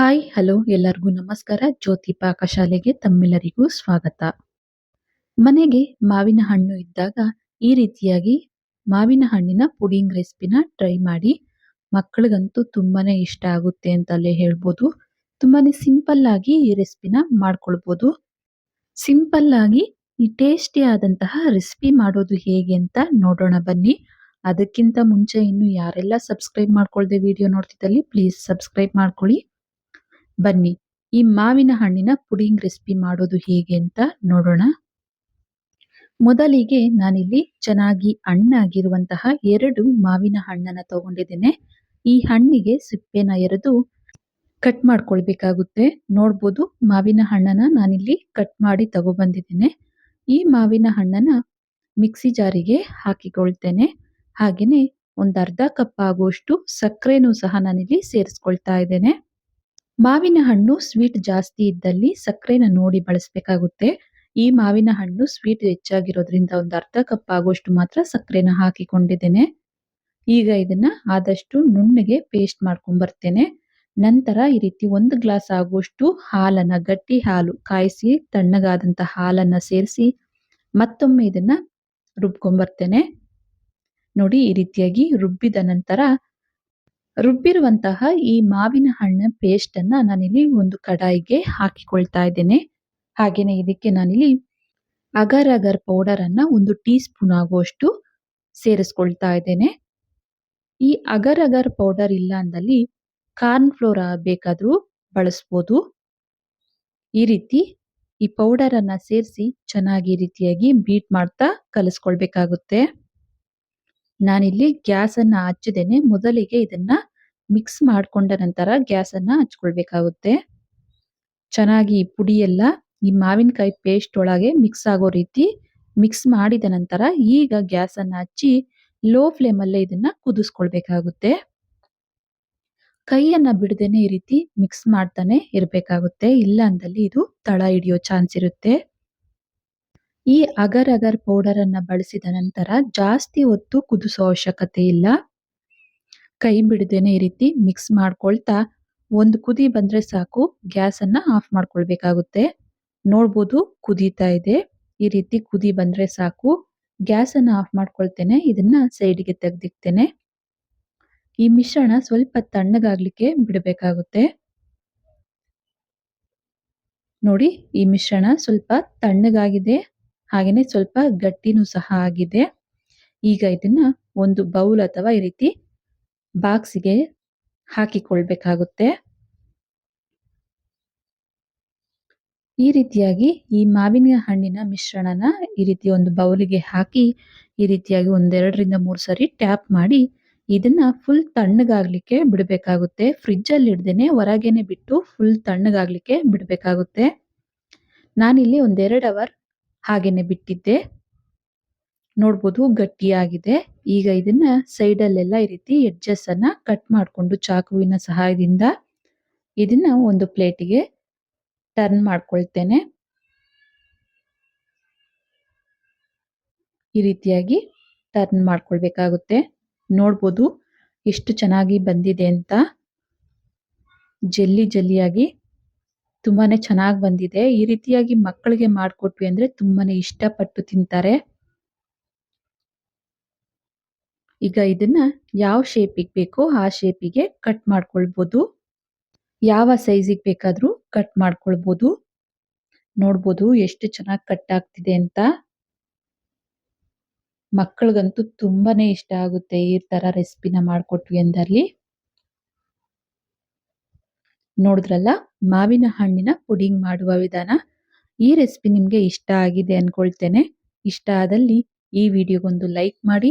Hi hello ಎಲ್ಲರಿಗೂ ನಮಸ್ಕಾರ. ಜ್ಯೋತಿ ಪಾಕಶಾಲೆಗೆ ತಮ್ಮೆಲ್ಲರಿಗೂ ಸ್ವಾಗತ. ಮನೆಗೆ ಮಾವಿನ ಹಣ್ಣು ಇದ್ದಾಗ ಈ ರೀತಿಯಾಗಿ ಮಾವಿನ ಹಣ್ಣಿನ ಪುಡಿಂಗ್ ರೆಸಿಪಿನ ಟ್ರೈ ಮಾಡಿ. ಮಕ್ಕಳಿಗಂತೂ ತುಂಬಾನೇ ಇಷ್ಟ ಆಗುತ್ತೆ ಅಂತಲೇ ಹೇಳ್ಬೋದು. ತುಂಬಾನೇ ಸಿಂಪಲ್ ಆಗಿ ಈ ರೆಸಿಪಿನ ಮಾಡ್ಕೊಳ್ಬೋದು. ಸಿಂಪಲ್ ಆಗಿ ಈ ಟೇಸ್ಟಿ ಆದಂತಹ ರೆಸಿಪಿ ಮಾಡೋದು ಹೇಗೆ ಅಂತ ನೋಡೋಣ ಬನ್ನಿ. ಅದಕ್ಕಿಂತ ಮುಂಚೆ ಇನ್ನು ಯಾರೆಲ್ಲ ಸಬ್ಸ್ಕ್ರೈಬ್ ಮಾಡ್ಕೊಳ್ದೆ ವಿಡಿಯೋ ನೋಡ್ತಿದ್ದಲ್ಲಿ ಪ್ಲೀಸ್ ಸಬ್ಸ್ಕ್ರೈಬ್ ಮಾಡ್ಕೊಳ್ಳಿ. ಬನ್ನಿ, ಈ ಮಾವಿನ ಹಣ್ಣಿನ ಪುಡಿಂಗ್ ರೆಸಿಪಿ ಮಾಡೋದು ಹೇಗೆ ಅಂತ ನೋಡೋಣ. ಮೊದಲಿಗೆ ನಾನಿಲ್ಲಿ ಚೆನ್ನಾಗಿ ಹಣ್ಣಾಗಿರುವಂತಹ ಎರಡು ಮಾವಿನ ಹಣ್ಣನ್ನ ತಗೊಂಡಿದ್ದೇನೆ. ಈ ಹಣ್ಣಿಗೆ ಸಿಪ್ಪೆನ ಎರೆದು ಕಟ್ ಮಾಡ್ಕೊಳ್ಬೇಕಾಗುತ್ತೆ. ನೋಡ್ಬೋದು ಮಾವಿನ ಹಣ್ಣನ್ನ ನಾನಿಲ್ಲಿ ಕಟ್ ಮಾಡಿ ತಗೊಬಂದಿದ್ದೇನೆ. ಈ ಮಾವಿನ ಹಣ್ಣನ್ನ ಮಿಕ್ಸಿ ಜಾರಿಗೆ ಹಾಕಿಕೊಳ್ತೇನೆ. ಹಾಗೆಯೇ ಒಂದು ಅರ್ಧ ಕಪ್ ಆಗುವಷ್ಟು ಸಕ್ಕರೆನೂ ಸಹ ನಾನಿಲ್ಲಿ ಸೇರಿಸ್ಕೊಳ್ತಾ ಇದ್ದೇನೆ. ಮಾವಿನ ಹಣ್ಣು ಸ್ವೀಟ್ ಜಾಸ್ತಿ ಇದ್ದಲ್ಲಿ ಸಕ್ಕರೆನ ನೋಡಿ ಬಳಸಬೇಕಾಗುತ್ತೆ. ಈ ಮಾವಿನ ಹಣ್ಣು ಸ್ವೀಟ್ ಹೆಚ್ಚಾಗಿರೋದ್ರಿಂದ ಒಂದು ಅರ್ಧ ಕಪ್ ಆಗುವಷ್ಟು ಮಾತ್ರ ಸಕ್ಕರೆನ ಹಾಕಿಕೊಂಡಿದ್ದೇನೆ. ಈಗ ಇದನ್ನ ಆದಷ್ಟು ನುಣ್ಣಗೆ ಪೇಸ್ಟ್ ಮಾಡ್ಕೊಂಡ್ ಬರ್ತೇನೆ ನಂತರ ಈ ರೀತಿ ಒಂದು ಗ್ಲಾಸ್ ಆಗುವಷ್ಟು ಹಾಲನ್ನ, ಗಟ್ಟಿ ಹಾಲು ಕಾಯಿಸಿ, ತಣ್ಣಗಾದಂತ ಹಾಲನ್ನ ಸೇರಿಸಿ ಮತ್ತೊಮ್ಮೆ ಇದನ್ನ ರುಬ್ಕೊಂಡ್ಬರ್ತೇನೆ ನೋಡಿ ಈ ರೀತಿಯಾಗಿ ರುಬ್ಬಿದ ನಂತರ ರುಬ್ಬಿರುವಂತಹ ಈ ಮಾವಿನ ಹಣ್ಣಿನ ಪೇಸ್ಟ್ ಅನ್ನ ನಾನಿಲ್ಲಿ ಒಂದು ಕಡಾಯಿಗೆ ಹಾಕಿಕೊಳ್ತಾ ಇದ್ದೇನೆ. ಹಾಗೇನೆ ಇದಕ್ಕೆ ನಾನಿಲ್ಲಿ ಅಗರ್ ಅಗರ್ ಪೌಡರ್ ಅನ್ನ ಒಂದು ಟೀ ಸ್ಪೂನ್ ಆಗುವಷ್ಟು ಸೇರಿಸ್ಕೊಳ್ತಾ ಇದ್ದೇನೆ. ಈ ಅಗರ್ ಅಗರ್ ಪೌಡರ್ ಇಲ್ಲ ಅಂದಲ್ಲಿ ಕಾರ್ನ್ ಫ್ಲೋರ್ ಬೇಕಾದ್ರೂ ಬಳಸ್ಬೋದು. ಈ ರೀತಿ ಈ ಪೌಡರ್ ಅನ್ನ ಸೇರಿಸಿ ಚೆನ್ನಾಗಿ ರೀತಿಯಾಗಿ ಬೀಟ್ ಮಾಡ್ತಾ ಕಲಿಸ್ಕೊಳ್ಬೇಕಾಗುತ್ತೆ. ನಾನಿಲ್ಲಿ ಗ್ಯಾಸ್ ಅನ್ನ ಹಚ್ಚಿದ್ದೇನೆ. ಮೊದಲಿಗೆ ಇದನ್ನ ಮಿಕ್ಸ್ ಮಾಡ್ಕೊಂಡ ನಂತರ ಗ್ಯಾಸ್ ಅನ್ನ ಹಚ್ಕೊಳ್ಬೇಕಾಗುತ್ತೆ. ಚೆನ್ನಾಗಿ ಪುಡಿ ಎಲ್ಲ ಈ ಮಾವಿನಕಾಯಿ ಪೇಸ್ಟ್ ಒಳಗೆ ಮಿಕ್ಸ್ ಆಗೋ ರೀತಿ ಮಿಕ್ಸ್ ಮಾಡಿದ ನಂತರ ಈಗ ಗ್ಯಾಸ್ ಅನ್ನ ಹಚ್ಚಿ ಲೋ ಫ್ಲೇಮ್ ಅಲ್ಲೇ ಇದನ್ನ ಕುದಿಸ್ಕೊಳ್ಬೇಕಾಗುತ್ತೆ. ಕೈಯನ್ನ ಬಿಡದೇನೆ ಈ ರೀತಿ ಮಿಕ್ಸ್ ಮಾಡ್ತಾನೆ ಇರಬೇಕಾಗುತ್ತೆ. ಇಲ್ಲ ಅಂದಲ್ಲಿ ಇದು ತಳ ಹಿಡಿಯೋ ಚಾನ್ಸ್ ಇರುತ್ತೆ. ಈ ಅಗರ್ ಅಗರ್ ಪೌಡರ್ ಅನ್ನ ಬಳಸಿದ ನಂತರ ಜಾಸ್ತಿ ಹೊತ್ತು ಕುದಿಸೋ ಅವಶ್ಯಕತೆ ಇಲ್ಲ. ಕೈ ಬಿಡದೇನೆ ಈ ರೀತಿ ಮಿಕ್ಸ್ ಮಾಡ್ಕೊಳ್ತಾ ಒಂದು ಕುದಿ ಬಂದ್ರೆ ಸಾಕು, ಗ್ಯಾಸ್ ಆಫ್ ಮಾಡ್ಕೊಳ್ಬೇಕಾಗುತ್ತೆ. ನೋಡ್ಬೋದು ಕುದೀತಾ ಇದೆ. ಈ ರೀತಿ ಕುದಿ ಬಂದ್ರೆ ಸಾಕು. ಗ್ಯಾಸ್ ಆಫ್ ಮಾಡ್ಕೊಳ್ತೇನೆ, ಇದನ್ನ ಸೈಡ್ಗೆ ತೆಗೆದಿಕ್ತೇನೆ. ಈ ಮಿಶ್ರಣ ಸ್ವಲ್ಪ ತಣ್ಣಗಾಗ್ಲಿಕ್ಕೆ ಬಿಡಬೇಕಾಗುತ್ತೆ. ನೋಡಿ, ಈ ಮಿಶ್ರಣ ಸ್ವಲ್ಪ ತಣ್ಣಗಾಗಿದೆ. ಹಾಗೇನೆ ಸ್ವಲ್ಪ ಗಟ್ಟಿನೂ ಸಹ ಆಗಿದೆ. ಈಗ ಇದನ್ನ ಒಂದು ಬೌಲ್ ಅಥವಾ ಈ ರೀತಿ ಬಾಕ್ಸಿಗೆ ಹಾಕಿಕೊಳ್ಬೇಕಾಗುತ್ತೆ ಈ ರೀತಿಯಾಗಿ ಈ ಮಾವಿನ ಹಣ್ಣಿನ ಮಿಶ್ರಣನ ಈ ರೀತಿ ಒಂದು ಬೌಲಿಗೆ ಹಾಕಿ ಈ ರೀತಿಯಾಗಿ ಒಂದೆರಡರಿಂದ ಮೂರು ಸರಿ ಟ್ಯಾಪ್ ಮಾಡಿ ಇದನ್ನ ಫುಲ್ ತಣ್ಣಗಾಗ್ಲಿಕ್ಕೆ ಬಿಡಬೇಕಾಗುತ್ತೆ. ಫ್ರಿಜ್ ಅಲ್ಲಿ ಇಡ್ದೇನೆ ಹೊರಗೇನೆ ಬಿಟ್ಟು ಫುಲ್ ತಣ್ಣಗಾಗ್ಲಿಕ್ಕೆ ಬಿಡಬೇಕಾಗುತ್ತೆ. ನಾನಿಲ್ಲಿ ಒಂದೆರಡು ಅವರ್ ಹಾಗೇನೆ ಬಿಟ್ಟಿದ್ದೆ. ನೋಡ್ಬೋದು, ಗಟ್ಟಿಯಾಗಿದೆ. ಈಗ ಇದನ್ನ ಸೈಡ್ ಅಲ್ಲೆಲ್ಲ ಈ ರೀತಿ ಎಡ್ಜಸ್ ಅನ್ನ ಕಟ್ ಮಾಡಿಕೊಂಡು ಚಾಕುವಿನ ಸಹಾಯದಿಂದ ಇದನ್ನ ಒಂದು ಪ್ಲೇಟಿಗೆ ಟರ್ನ್ ಮಾಡ್ಕೊಳ್ತೇನೆ. ಈ ರೀತಿಯಾಗಿ ಟರ್ನ್ ಮಾಡ್ಕೊಳ್ಬೇಕಾಗುತ್ತೆ. ನೋಡ್ಬೋದು, ಎಷ್ಟು ಚೆನ್ನಾಗಿ ಬಂದಿದೆ ಅಂತ. ಜಲ್ಲಿ ಜಲ್ಲಿಯಾಗಿ ತುಂಬಾನೇ ಚೆನ್ನಾಗಿ ಬಂದಿದೆ. ಈ ರೀತಿಯಾಗಿ ಮಕ್ಕಳಿಗೆ ಮಾಡಿಕೊಟ್ವಿ ಅಂದ್ರೆ ತುಂಬಾನೇ ಇಷ್ಟಪಟ್ಟು ತಿಂತಾರೆ. ಈಗ ಇದನ್ನ ಯಾವ ಶೇಪಿಗೆ ಬೇಕೋ ಆ ಶೇಪಿಗೆ ಕಟ್ ಮಾಡ್ಕೊಳ್ಬೋದು. ಯಾವ ಸೈಜಿಗೆ ಬೇಕಾದರೂ ಕಟ್ ಮಾಡ್ಕೊಳ್ಬೋದು. ನೋಡ್ಬೋದು ಎಷ್ಟು ಚೆನ್ನಾಗಿ ಕಟ್ ಆಗ್ತಿದೆ ಅಂತ. ಮಕ್ಕಳಿಗಂತೂ ತುಂಬಾನೇ ಇಷ್ಟ ಆಗುತ್ತೆ ಈ ತರ ರೆಸಿಪಿನ ಮಾಡ್ಕೊಟ್ವಿ ಅಂದಲ್ಲಿ ನೋಡಿದ್ರಲ್ಲ, ಮಾವಿನ ಹಣ್ಣಿನ ಪುಡಿಂಗ್ ಮಾಡುವ ವಿಧಾನ. ಈ ರೆಸಿಪಿ ನಿಮಗೆ ಇಷ್ಟ ಆಗಿದೆ ಅನ್ಕೊಳ್ತೇನೆ. ಇಷ್ಟ ಆದಲ್ಲಿ ಈ ವಿಡಿಯೋಗೊಂದು ಲೈಕ್ ಮಾಡಿ